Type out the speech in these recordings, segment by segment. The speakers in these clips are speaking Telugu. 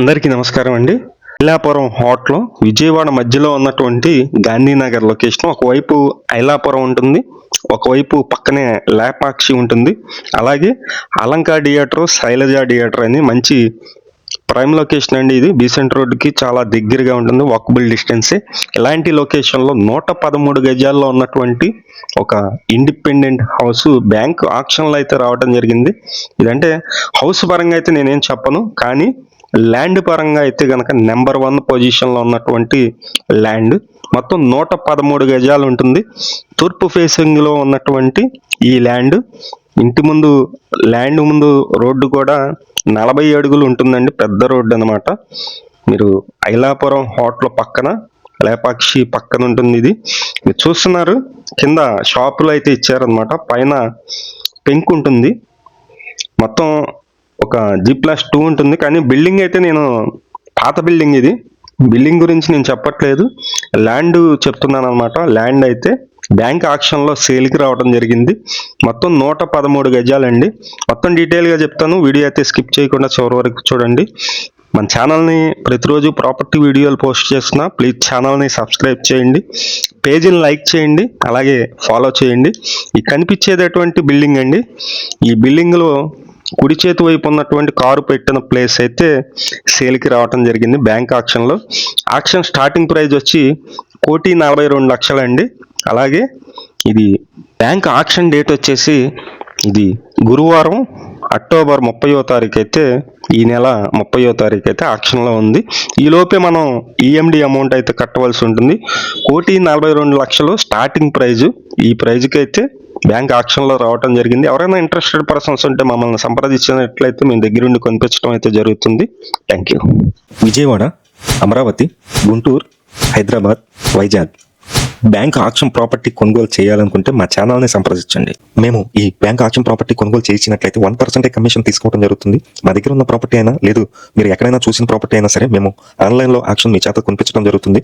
అందరికీ నమస్కారం అండి. ఐలాపురం హోటల్ విజయవాడ మధ్యలో ఉన్నటువంటి గాంధీనగర్ లొకేషన్ ఒకవైపు ఐలాపురం ఉంటుంది ఒకవైపు పక్కనే లేపాక్షి ఉంటుంది. అలాగే అలంకా థియేటర్ శైలజ థియేటర్ అని మంచి ప్రైమ్ లొకేషన్ అండి ఇది. బీసెంట్ రోడ్డుకి చాలా దగ్గరగా ఉంటుంది వాకబుల్ డిస్టెన్సే ఇలాంటి లొకేషన్లో నూట పదమూడు గజాల్లో ఉన్నటువంటి ఒక ఇండిపెండెంట్ హౌస్ బ్యాంక్ ఆక్షన్లో అయితే రావడం జరిగింది. ఇదంటే హౌస్ పరంగా అయితే నేనేం చెప్పను కానీ ల్యాండ్ పరంగా అయితే కనుక నెంబర్ వన్ పొజిషన్లో ఉన్నటువంటి ల్యాండ్. మొత్తం నూట పదమూడు గజాలు ఉంటుంది. తూర్పు ఫేసింగ్లో ఉన్నటువంటి ఈ ల్యాండ్. ఇంటి ముందు ల్యాండ్ ముందు రోడ్డు కూడా నలభై అడుగులు ఉంటుందండి. పెద్ద రోడ్డు అన్నమాట. మీరు ఐలాపురం హోటల్ పక్కన లేపాక్షి పక్కన ఉంటుంది ఇది. మీరు చూస్తున్నారు కింద షాపులు అయితే ఇచ్చారనమాట పైన పెంకు ఉంటుంది. మొత్తం ఒక జీ ప్లస్ టూ ఉంటుంది. కానీ బిల్డింగ్ అయితే నేను పాత బిల్డింగ్ ఇది. బిల్డింగ్ గురించి నేను చెప్పట్లేదు. ల్యాండ్ చెప్తున్నాను అనమాట ల్యాండ్ అయితే బ్యాంక్ ఆక్షన్లో సేల్కి రావడం జరిగింది. మొత్తం నూట పదమూడు గజాలండి. మొత్తం డీటెయిల్గా చెప్తాను. వీడియో అయితే స్కిప్ చేయకుండా చివరి వరకు చూడండి. మన ఛానల్ని ప్రతిరోజు ప్రాపర్టీ వీడియోలు పోస్ట్ చేస్తున్నా. ప్లీజ్ ఛానల్ని సబ్స్క్రైబ్ చేయండి. పేజీని లైక్ చేయండి. అలాగే ఫాలో చేయండి. ఈ కనిపించేటటువంటి బిల్డింగ్ అండి. ఈ బిల్డింగ్లో కుడి చేతి వైపు ఉన్నటువంటి కారు పెట్టిన ప్లేస్ అయితే సేల్కి రావటం జరిగింది బ్యాంక్ ఆక్షన్లో ఆక్షన్ స్టార్టింగ్ ప్రైస్ వచ్చి కోటి నలభై రెండు లక్షలండి అలాగే ఇది బ్యాంక్ ఆక్షన్ డేట్ వచ్చేసి ఇది గురువారం అక్టోబర్ ముప్పయో తారీఖు అయితే ఈ నెల ముప్పయో తారీఖు అయితే ఆక్షన్లో ఉంది. ఈ లోపే మనం ఈఎండి అమౌంట్ అయితే కట్టవలసి ఉంటుంది. కోటి నలభై రెండు లక్షలు స్టార్టింగ్ ప్రైజు ఈ ప్రైజ్కి అయితే బ్యాంక్ ఆక్షన్లో రావడం జరిగింది. ఎవరైనా ఇంట్రెస్టెడ్ పర్సన్స్ ఉంటే మమ్మల్ని సంప్రదించినట్లయితే మేము దగ్గరుండి కొనిపించడం అయితే జరుగుతుంది. Thank you Vijayawada Amaravati Guntur Hyderabad Vizag. Bank auction property కొనుగోలు చేయాలనుకుంటే మా ఛానల్ని సంప్రదించండి. మేము ఈ బ్యాంక్ ఆక్షన్ ప్రాపర్టీ కొనుగోలు చేయించినట్లయితే వన్ పర్సెంటే కమిషన్ తీసుకోవడం జరుగుతుంది. మా దగ్గర ఉన్న ప్రాపర్టీ అయినా లేదు మీరు ఎక్కడైనా చూసిన ప్రాపర్టీ అయినా సరే మేము ఆన్లైన్లో ఆక్షన్ మీ చేత కొనిపించడం జరుగుతుంది.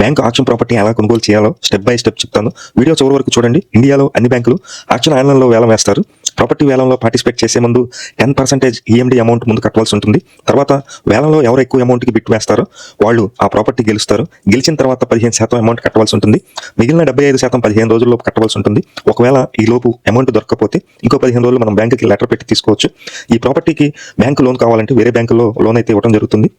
బ్యాంక్ ఆక్షన్ ప్రాపర్టీ ఎలా కొనుగోలు చేయాలో స్టెప్ బై స్టెప్ చెప్తాను. వీడియో చివరి వరకు చూడండి. ఇండియాలో అన్ని బ్యాంకులు ఆక్షన్ ఆన్లైన్లో వేలం వేస్తారు. ప్రాపర్టీ వేలంలో పార్టిసిపేట్ చేసే ముందు టెన్ పర్సెంటేజ్ ఈఎండి అమౌంట్ ముందు కట్టవలసి ఉంటుంది. తర్వాత వేలంలో ఎవరు ఎక్కువ అమౌంట్కి బిట్ వేస్తారో వాళ్ళు ఆ ప్రాపర్టీ గెలుస్తారు. గెలిచిన తర్వాత పదిహేను శాతం అమౌంట్ కట్టవలసి ఉంటుంది. మిగిలిన డెబ్బై ఐదు శాతం పదిహేను రోజుల్లో కట్టవలసి ఉంటుంది. ఒకవేళ ఈ లోపు అమౌంట్ దొరకకపోతే ఇంకో పదిహేను రోజులు మనం బ్యాంకుకి లెటర్ పెట్టి తీసుకోవచ్చు. ఈ ప్రాపర్టీకి బ్యాంకు లోన్ కావాలంటే వేరే బ్యాంకులో లోన్ అయితే ఇవ్వడం జరుగుతుంది.